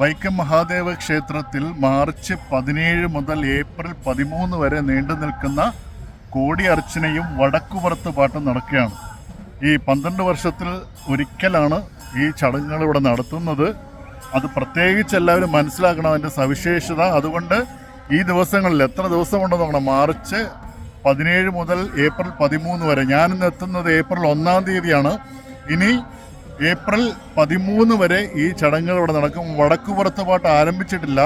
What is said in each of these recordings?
വൈക്കം മഹാദേവ ക്ഷേത്രത്തിൽ മാർച്ച് പതിനേഴ് മുതൽ ഏപ്രിൽ പതിമൂന്ന് വരെ നീണ്ടു നിൽക്കുന്ന കോടി അർച്ചനയും വടക്കുപുറത്ത് പാട്ടും നടക്കുകയാണ്. ഈ പന്ത്രണ്ട് വർഷത്തിൽ ഒരിക്കലാണ് ഈ ചടങ്ങുകൾ ഇവിടെ നടത്തുന്നത്. അത് പ്രത്യേകിച്ച് എല്ലാവരും മനസ്സിലാക്കണം അതിന്റെ സവിശേഷത. അതുകൊണ്ട് ഈ ദിവസങ്ങളിൽ എത്ര ദിവസം ദിവസമുണ്ടെന്ന് നോക്കണം. മാർച്ച് പതിനേഴ് മുതൽ ഏപ്രിൽ പതിമൂന്ന് വരെ. ഞാനിന്ന് എത്തുന്നത് ഏപ്രിൽ ഒന്നാം തീയതിയാണ്. ഇനി ഏപ്രിൽ പതിമൂന്ന് വരെ ഈ ചടങ്ങുകൾ ഇവിടെ നടക്കും. വടക്കുപുറത്ത് പാട്ട് ആരംഭിച്ചിട്ടില്ല.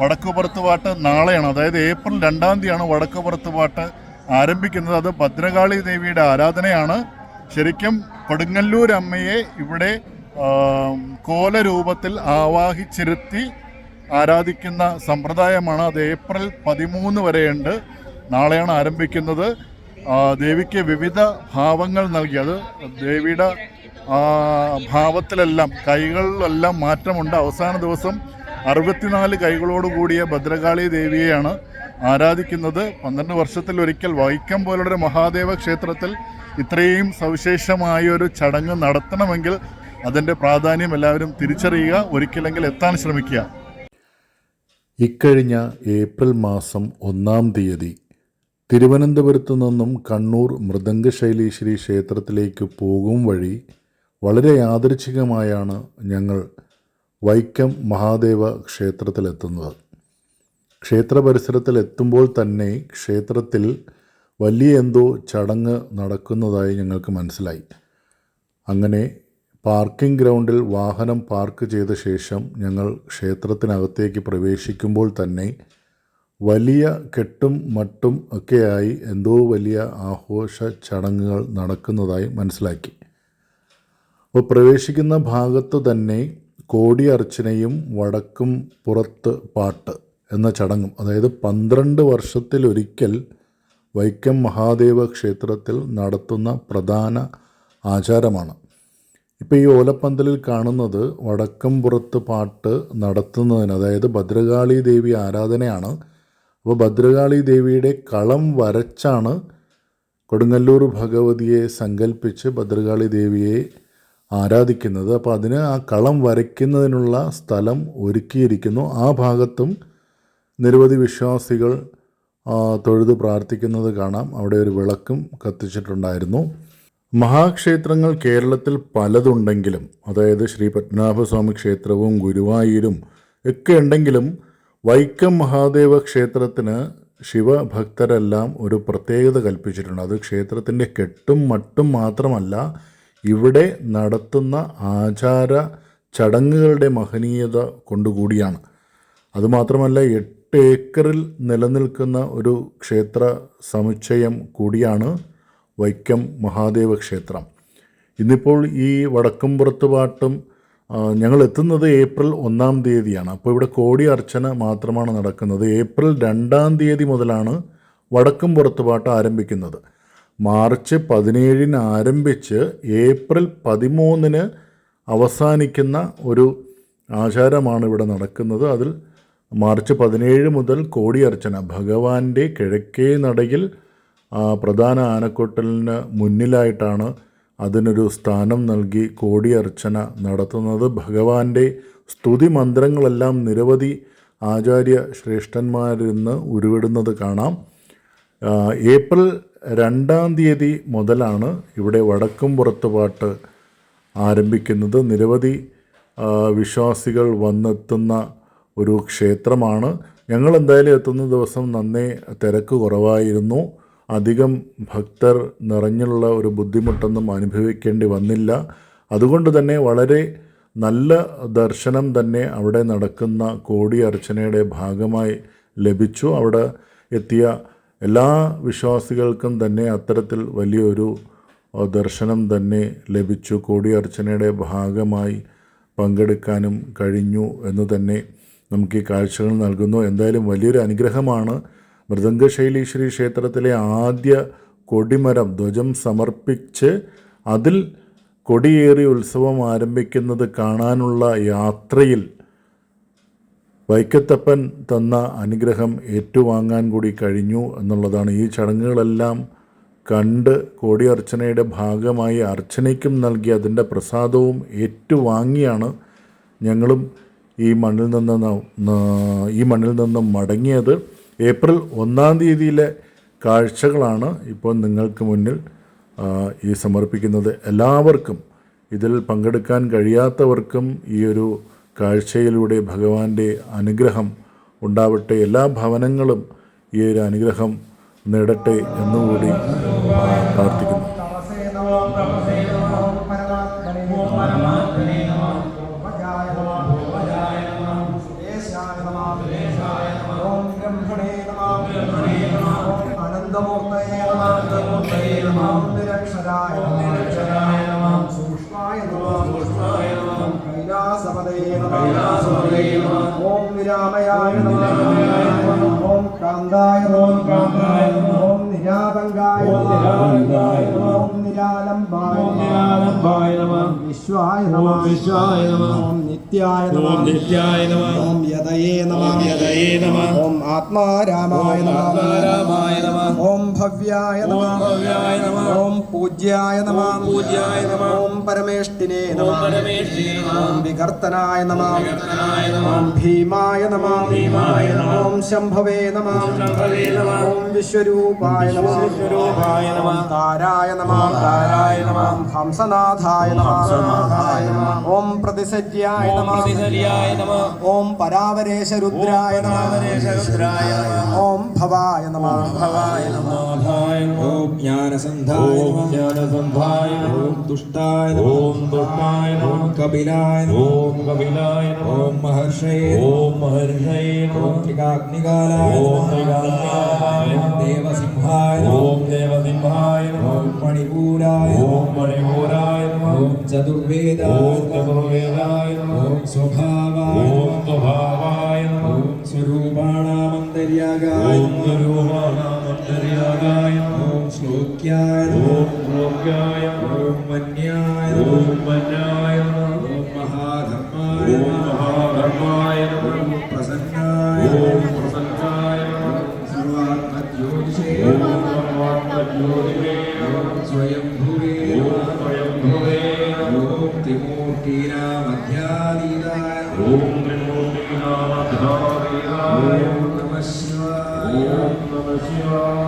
വടക്കുപുറത്ത് പാട്ട് നാളെയാണ്. അതായത് ഏപ്രിൽ രണ്ടാം തീയതിയാണ് വടക്കുപുറത്ത് പാട്ട് ആരംഭിക്കുന്നത്. അത് ഭദ്രകാളി ദേവിയുടെ ആരാധനയാണ്. ശരിക്കും കൊടുങ്ങല്ലൂർ അമ്മയെ ഇവിടെ കോലരൂപത്തിൽ ആവാഹിച്ചിരുത്തി ആരാധിക്കുന്ന സമ്പ്രദായമാണ് അത് ഏപ്രിൽ പതിമൂന്ന് വരെയുണ്ട്. നാളെയാണ് ആരംഭിക്കുന്നത്. ദേവിക്ക് വിവിധ ഭാവങ്ങൾ നൽകി. അത് ദേവിയുടെ ഭാവത്തിലെല്ലാം കൈകളിലെല്ലാം മാറ്റമുണ്ട്. അവസാന ദിവസം അറുപത്തിനാല് കൈകളോട് കൂടിയ ഭദ്രകാളി ദേവിയെയാണ് ആരാധിക്കുന്നത്. പന്ത്രണ്ട് വർഷത്തിൽ ഒരിക്കൽ വൈക്കം പോലുള്ളൊരു മഹാദേവ ക്ഷേത്രത്തിൽ ഇത്രയും സവിശേഷമായ ഒരു ചടങ്ങ് നടത്തണമെങ്കിൽ അതിന്റെ പ്രാധാന്യം എല്ലാവരും തിരിച്ചറിയുക ഒരിക്കലെങ്കിൽ എത്താൻ ശ്രമിക്കുക. ഇക്കഴിഞ്ഞ ഏപ്രിൽ മാസം ഒന്നാം തീയതി തിരുവനന്തപുരത്തു നിന്നും കണ്ണൂർ മൃദംഗശൈലീശ്വരി ക്ഷേത്രത്തിലേക്ക് പോകും വഴി വളരെ യാദൃച്ഛികമായാണ് ഞങ്ങൾ വൈക്കം മഹാദേവ ക്ഷേത്രത്തിലെത്തുന്നത്. ക്ഷേത്ര പരിസരത്തിൽ എത്തുമ്പോൾ തന്നെ ക്ഷേത്രത്തിൽ വലിയ എന്തോ ചടങ്ങ് നടക്കുന്നതായി ഞങ്ങൾക്ക് മനസ്സിലായി. അങ്ങനെ പാർക്കിംഗ് ഗ്രൗണ്ടിൽ വാഹനം പാർക്ക് ചെയ്ത ശേഷം ഞങ്ങൾ ക്ഷേത്രത്തിനകത്തേക്ക് പ്രവേശിക്കുമ്പോൾ തന്നെ വലിയ കെട്ടും മട്ടും ഒക്കെയായി എന്തോ വലിയ ആഘോഷ ചടങ്ങുകൾ നടക്കുന്നതായി മനസ്സിലാക്കി. അപ്പോൾ പ്രവേശിക്കുന്ന ഭാഗത്ത് തന്നെ കോടി അർച്ചനയും വടക്കും പുറത്ത് പാട്ട് എന്ന ചടങ്ങും അതായത് പന്ത്രണ്ട് വർഷത്തിലൊരിക്കൽ വൈക്കം മഹാദേവ ക്ഷേത്രത്തിൽ നടത്തുന്ന പ്രധാന ആചാരമാണ്. ഇപ്പോൾ ഈ ഓലപ്പന്തലിൽ കാണുന്നത് വടക്കം പുറത്ത് പാട്ട് നടത്തുന്നതിന് അതായത് ഭദ്രകാളി ദേവി ആരാധനയാണ്. അപ്പോൾ ഭദ്രകാളി ദേവിയുടെ കളം വരച്ചാണ് കൊടുങ്ങല്ലൂർ ഭഗവതിയെ സങ്കല്പിച്ച് ഭദ്രകാളി ദേവിയെ ആരാധിക്കുന്നത്. അപ്പോൾ അതിന് ആ കളം വരയ്ക്കുന്നതിനുള്ള സ്ഥലം ഒരുക്കിയിരിക്കുന്നു. ആ ഭാഗത്തും നിരവധി വിശ്വാസികൾ തൊഴുത് പ്രാർത്ഥിക്കുന്നത് കാണാം. അവിടെ ഒരു വിളക്കും കത്തിച്ചിട്ടുണ്ടായിരുന്നു. മഹാക്ഷേത്രങ്ങൾ കേരളത്തിൽ പലതുണ്ടെങ്കിലും അതായത് ശ്രീ പത്മനാഭസ്വാമി ക്ഷേത്രവും ഗുരുവായൂരും ഒക്കെ ഉണ്ടെങ്കിലും വൈക്കം മഹാദേവ ക്ഷേത്രത്തിന് ശിവഭക്തരെല്ലാം ഒരു പ്രത്യേകത കൽപ്പിച്ചിട്ടുണ്ട്. അത് ക്ഷേത്രത്തിന്റെ കെട്ടും മട്ടും മാത്രമല്ല ഇവിടെ നടത്തുന്ന ആചാര ചടങ്ങുകളുടെ മഹനീയത കൊണ്ടുകൂടിയാണ്. അതുമാത്രമല്ല എട്ട് ഏക്കറിൽ നിലനിൽക്കുന്ന ഒരു ക്ഷേത്ര സമുച്ചയം കൂടിയാണ് വൈക്കം മഹാദേവ ക്ഷേത്രം. ഇന്നിപ്പോൾ ഈ വടക്കുംപുറത്ത് പാട്ടും ഞങ്ങൾ എത്തുന്നത് ഏപ്രിൽ ഒന്നാം തീയതിയാണ്. അപ്പോൾ ഇവിടെ കോടി അർച്ചന മാത്രമാണ് നടക്കുന്നത്. ഏപ്രിൽ രണ്ടാം തീയതി മുതലാണ് വടക്കും പാട്ട് ആരംഭിക്കുന്നത്. മാർച്ച് പതിനേഴിന് ആരംഭിച്ച് ഏപ്രിൽ പതിമൂന്നിന് അവസാനിക്കുന്ന ഒരു ആചാരമാണ് ഇവിടെ നടക്കുന്നത്. അതിൽ മാർച്ച് പതിനേഴ് മുതൽ കോടിയർച്ചന ഭഗവാന്റെ കിഴക്കേ നടയിൽ പ്രധാന ആനക്കൊട്ടലിന് മുന്നിലായിട്ടാണ് അതിനൊരു സ്ഥാനം നൽകി കോടിയർച്ചന നടത്തുന്നത്. ഭഗവാന്റെ സ്തുതി മന്ത്രങ്ങളെല്ലാം നിരവധി ആചാര്യ ശ്രേഷ്ഠന്മാരിൽ നിന്ന് ഉരുവിടുന്നത് കാണാം. ഏപ്രിൽ രണ്ടാം തീയതി മുതലാണ് ഇവിടെ വടക്കും പുറത്ത് പാട്ട് ആരംഭിക്കുന്നത്. നിരവധി വിശ്വാസികൾ വന്നെത്തുന്ന ഒരു ക്ഷേത്രമാണ്. ഞങ്ങൾ എന്തായാലും എത്തുന്ന ദിവസം നന്നേ തിരക്ക് കുറവായിരുന്നു. അധികം ഭക്തർ നിറഞ്ഞുള്ള ഒരു ബുദ്ധിമുട്ടൊന്നും അനുഭവിക്കേണ്ടി വന്നില്ല. അതുകൊണ്ട് തന്നെ വളരെ നല്ല ദർശനം തന്നെ അവിടെ നടക്കുന്ന കോടി അർച്ചനയുടെ ഭാഗമായി ലഭിച്ചു. അവിടെ എത്തിയ എല്ലാ വിശ്വാസികൾക്കും തന്നെ അത്തരത്തിൽ വലിയൊരു ദർശനം തന്നെ ലഭിച്ചു. കോടിയർച്ചനയുടെ ഭാഗമായി പങ്കെടുക്കാനും കഴിഞ്ഞു എന്ന് തന്നെ നമുക്ക് ഈ കാഴ്ചകൾ നൽകുന്നു. എന്തായാലും വലിയൊരു അനുഗ്രഹമാണ് മൃദംഗശൈലീശ്വരി ക്ഷേത്രത്തിലെ ആദ്യ കൊടിമരം ധ്വജം സമർപ്പിച്ച് അതിൽ കൊടിയേറി ഉത്സവം ആരംഭിക്കുന്നത് കാണാനുള്ള യാത്രയിൽ വൈക്കത്തപ്പൻ തന്ന അനുഗ്രഹം ഏറ്റുവാങ്ങാൻ കൂടി കഴിഞ്ഞു എന്നുള്ളതാണ്. ഈ ചടങ്ങുകളെല്ലാം കണ്ട് കോടി അർച്ചനയുടെ ഭാഗമായി അർച്ചനയ്ക്കും നൽകി അതിന്റെ പ്രസാദവും ഏറ്റുവാങ്ങിയാണ് ഞങ്ങളും ഈ മണ്ണിൽ നിന്ന് ഈ മണ്ണിൽ നിന്നും മടങ്ങിയത്. ഏപ്രിൽ ഒന്നാം തീയതിയിലെ കാഴ്ചകളാണ് ഇപ്പോൾ നിങ്ങൾക്ക് മുന്നിൽ ഈ സമർപ്പിക്കുന്നത്. എല്ലാവർക്കും ഇതിൽ പങ്കെടുക്കാൻ കഴിയാത്തവർക്കും ഈ ഒരു കാഴ്ചയിലൂടെ ഭഗവാന്റെ അനുഗ്രഹം ഉണ്ടാവട്ടെ. എല്ലാ ഭവനങ്ങളും ഈ ഒരു അനുഗ്രഹം നേടട്ടെ എന്നുകൂടി പ്രാർത്ഥിക്കുന്നു. വിശ്വായ നമോ ഓം നിത്യായ നമോ ഓം നിത്യായ നമഃ ഓം യതയേ നമോ യതയേ നമഃ ഓം ആത്മാരാമായ നമോ ആത്മാരാമായ നമഃ ഓം ഭവ്യായ നമ ഭവ്യായ നമഃ ഓം പൂജ്യായ നമ പൂജ്യായ നമ ഓം പരമേഷ്ഠിനേ നമോ ഓം വികർത്തനായ നമാം ഓം ഭീമായ നമാം ഓം ശംഭവേ നമാം ഓം വിശ്വരൂപായ നമോ താരായ നമാം താരായ നമാം ഹംസനാഥായ നമോ ഹംസനാഥായ നമഃ ഓം പ്രതിസജ്യായ ഓം നമോ ഓം പരാവരേശരുദ്രായ രുദ്രായ നമഃ ഓം ഭവായ നമാം ഭവായ നമാം ഭവായ നമഃ ഓം ജ്ഞാനസന്ധായ ഓം ജ്ഞാനസന്ധായ ഓം തുഷ്ടായ നമഃ ഓം ദുഷ്ടായ ഓം നമഃ കപിലായ നമഃ ഓം കപിലായ നമഃ ഓം മഹർഷയേ നമഃ ഓം മഹർഷയേ ഓം നമഃ ത്രികാഗ്നികാലായ ഓം നമഃ ത്രികാഗ്നികാലായ ഓം നമഃ ദേവസിംഹായ നമഃ ഓം ദേവസിംഹായ നമഃ ഓം മണിപൂരായ ഓം നമഃ മണിപൂരായ നമഃ ഓം ചതുർവേദായ ഓം നമഃ ചതുർവേദായ നമഃ ഓം സ്വഭാവായ ഓം നമഃ സ്വഭാവായ നമഃ. ഓം സ്വരൂപാണാമന്തര്യാഗായ ഓം നമഃ. ഗുരുവാണാമന്തര്യാഗായ നമഃ. ഓം ശ്ലോക്യായ നമഃ. ഓം ശ്ലോക്യായ നമഃ ഓം മന്യായ നമഃ. ഓം മന്യായ നമഃ. ഓം മഹാധർമായ ഓം നമഃ. മഹാധർമായ നമഃ ഓം പ്രസന്നായ ഓം നമഃ പ്രസന്നായ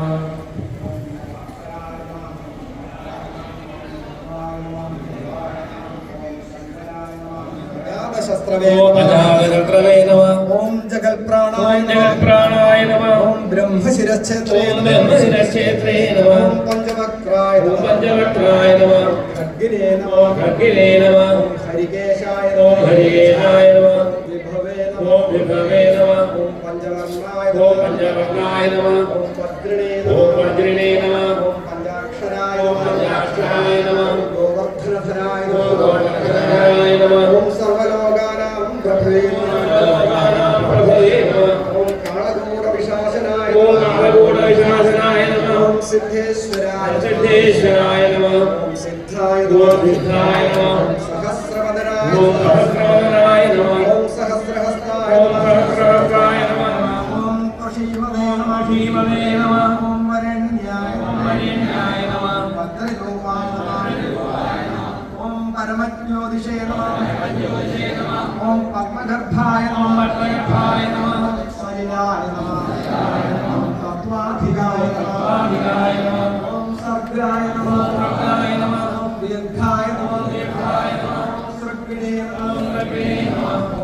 നമഃ സർവാത്മജ്യോതിഷേ ഓം നമഃ സർവാത്മജ്യോതിഷേ നമഃ ഓം സ്വയംഭുവേ ഓം നമഃ സ്വയംഭുവേ നമഃ ഓം ത്രിമൂർത്തീനാമധ്യാതീതായ ഓം ത്രിമൂർത്തിനാമധ്യാതീതായ ഓം നമഃ ശിവായ ഓം നമഃ ശിവായ ശസ്ത്രവേ അജാതചക്രവേ നമഃ ഓം ജഗൽപ്രാണായ ഓം നമഃ ജഗത്പ്രാണായ നമഃ ഓം ബ്രഹ്മശിരശ്ചേത്രേ ഓം നമഃ ബ്രഹ്മശിരക്ഷേത്രേ നമഃ ഓം പഞ്ചവക്രായ ഓം നമഃ പഞ്ചവക്രായ നമഃ ഖഡ്ഗിനേ നമഃ ഖഡ്ഗിനേ നമഃ ഓം ഹരികേശായ ഓം നമഃ ഹരികേശായ നമഃ വിഭവേ ഓം നമഃ വിഭവേ നമഃ ഓം പഞ്ചവർണായ ഓം നമഃ പഞ്ചവർണായ നമഃ ഓം വജ്രണേ ഓം നമഃ വജ്രിണേ നമഃ ഓം പഞ്ചാക്ഷരായ ഓം നമഃ പഞ്ചാക്ഷരായ നമഃ ഗോവർദ്ധനധരായ ഓം നമഃ ഗോവർദ്ധനധരായ നമഃ ഓം സർവലോകാനാം പ്രഭവേ നമഃ പ്രഭവേ നമഃ ഓം കാളകൂടവിശാസനായ ഓം നമഃ കാളകൂടവിശാസനായ നമഃ ഓം സിദ്ധേശ്വരായ നമഃ സിദ്ധേശ്വരായ നമഃ ഓം സിദ്ധായ ഓം നമഃ സിദ്ധായ നമഃ ഓം സഹസ്രവദനായ ഓം നമഃ സഹസ്രവദനായ നമഃ ഓം സഹസ്രഹസ്തായ ഓം നമഃ സഹസ്രവദനായ നമഃ ഓം ത്വഷീമതേ നമഃ ശ്രീമതേ നമഃ ഓം വരണ്യായ നമഃ വരണ്യായ നമഃ ഭദ്രരൂപായ നമഃ ഓം പരമജ്യോതിഷേ നമഃ ഓം പത്മഗർഭായ നമഃ പത്മഗർഭായ നമഃ സലിലായ നമഃ महाविनाय नमः ॐ सर्गाय नमः सर्गाय नमः ॐ व्यङ्खाय नमः व्यङ्खाय नमः ॐ सर्गिणे नमः सर्गिणे नमः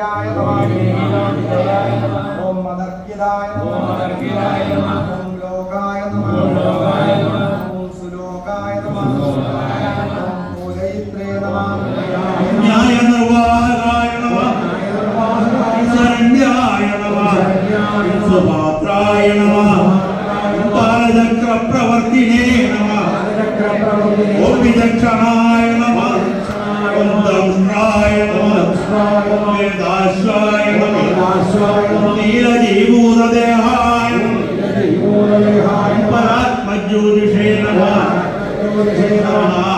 വിജയായ ഓം മദർക്കിതായ ഓം ലോകായ ഓം സുലോകായ ഓം പൂജയിത്രേ ന്യായ നിർവാഹകായ ശരണ്യായ നമഃ സുപാത്രായ പ്രവർത്തിനേ ഓം വിചക്ഷണായ Gracias.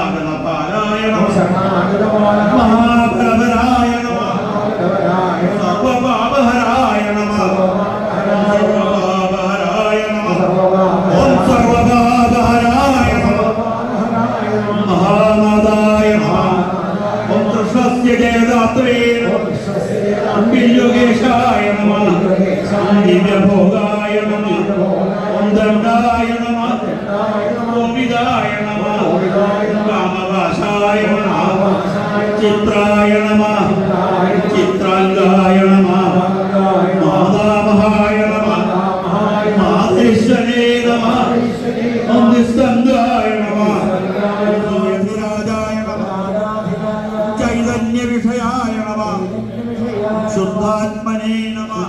ചിത്രായ നമ ചിത്രാംഗായ നമ മാതാമഹായ നമഃ മാതേശ്വരേ നമഃ. നിസ്കന്ധായ നമഃ ചൈതന്യ വിഷയായ നമഃ ശുദ്ധാത്മനേ നമഃ.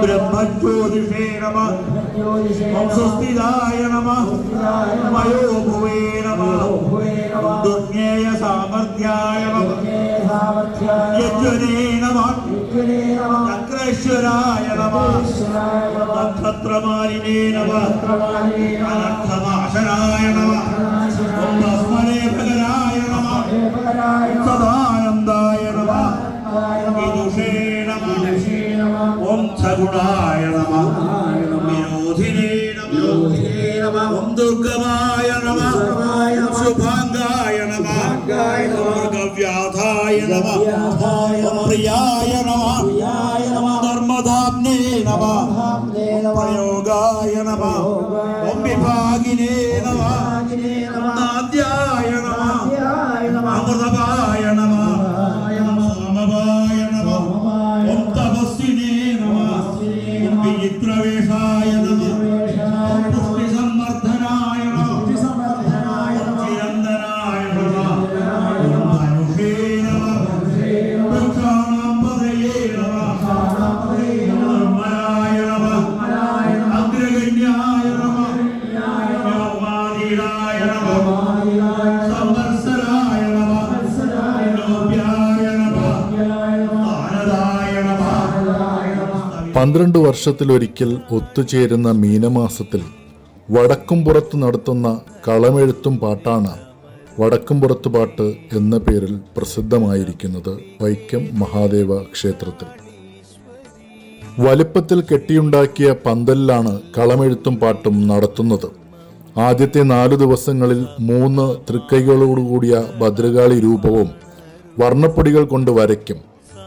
ബ്രഹ്മജ്യോതിഷേ നമഃ. സ്വസ്തിദായ നമഃ. വയോഭുവേ നമഃ. ദുർജ്ഞേയ നമഃ ചക്രേശ്വരായ നമഃ നക്ഷത്രമാലിനേ നമഃ അനർത്ഥനാശനായ നമഃ ഭസ്മലേഖകരായ നമഃ സദാനന്ദായ നമഃ വിദുഷേ നമഃ ഓം സഗുണായ നമഃ വിരോധിനേ നമഃ ഓം ദുർഗമായ നമഃ ശുഭാംഗായ പ്രിയായ നമഃ. ധർമ്മധാമ്നേ നമഃ. പ്രയോഗായ നമഃ. വിഭാഗിനേ നമഃ. പന്ത്രണ്ട് വർഷത്തിലൊരിക്കൽ ഒത്തുചേരുന്ന മീനമാസത്തിൽ വടക്കുംപുറത്ത് നടത്തുന്ന കളമെഴുത്തും പാട്ടാണ് വടക്കുംപുറത്ത് പാട്ട് എന്ന പേരിൽ പ്രസിദ്ധമായിരിക്കുന്നത് വൈക്കം മഹാദേവ ക്ഷേത്രത്തിൽ. വലിപ്പത്തിൽ കെട്ടിയുണ്ടാക്കിയ പന്തലിലാണ് കളമെഴുത്തും പാട്ടും നടത്തുന്നത്. ആദ്യത്തെ നാലു ദിവസങ്ങളിൽ മൂന്ന് തൃക്കൈകളോടുകൂടിയ ഭദ്രകാളി രൂപവും വർണപ്പൊടികൾ കൊണ്ട് വരയ്ക്കും.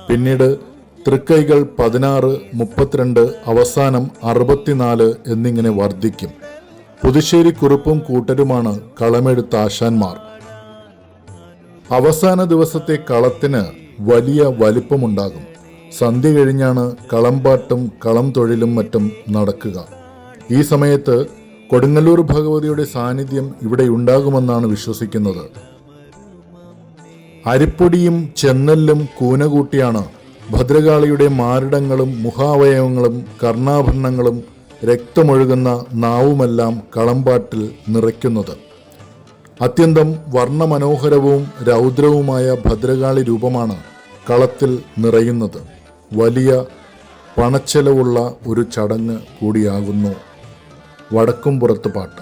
പിന്നീട് തൃക്കൈകൾ പതിനാറ് മുപ്പത്തിരണ്ട് അവസാനം അറുപത്തിനാല് എന്നിങ്ങനെ വർദ്ധിക്കും. പുതുശ്ശേരി കുറുപ്പും കൂട്ടരുമാണ് കളമെടുത്ത ആശാന്മാർ. അവസാന ദിവസത്തെ കളത്തിന് വലിയ വലിപ്പമുണ്ടാകും. സന്ധ്യ കഴിഞ്ഞാണ് കളംപാട്ടും കളം തൊഴിലും മറ്റും നടക്കുക. ഈ സമയത്ത് കൊടുങ്ങല്ലൂർ ഭഗവതിയുടെ സാന്നിധ്യം ഇവിടെ ഉണ്ടാകുമെന്നാണ് വിശ്വസിക്കുന്നത്. അരിപ്പൊടിയും ചെന്നല്ലും കൂനകൂട്ടിയാണ് ഭദ്രകാളിയുടെ മാരിടങ്ങളും മുഖാവയവങ്ങളും കർണാഭരണങ്ങളും രക്തമൊഴുകുന്ന നാവുമെല്ലാം കളമ്പാട്ടിൽ നിറയ്ക്കുന്നത്. അത്യന്തം വർണമനോഹരവും രൗദ്രവുമായ ഭദ്രകാളി രൂപമാണ് കളത്തിൽ നിറയുന്നത്. വലിയ പണച്ചെലവുള്ള ഒരു ചടങ്ങ് കൂടിയാകുന്നു. വടക്കുംപുറത്ത് പാട്ട്.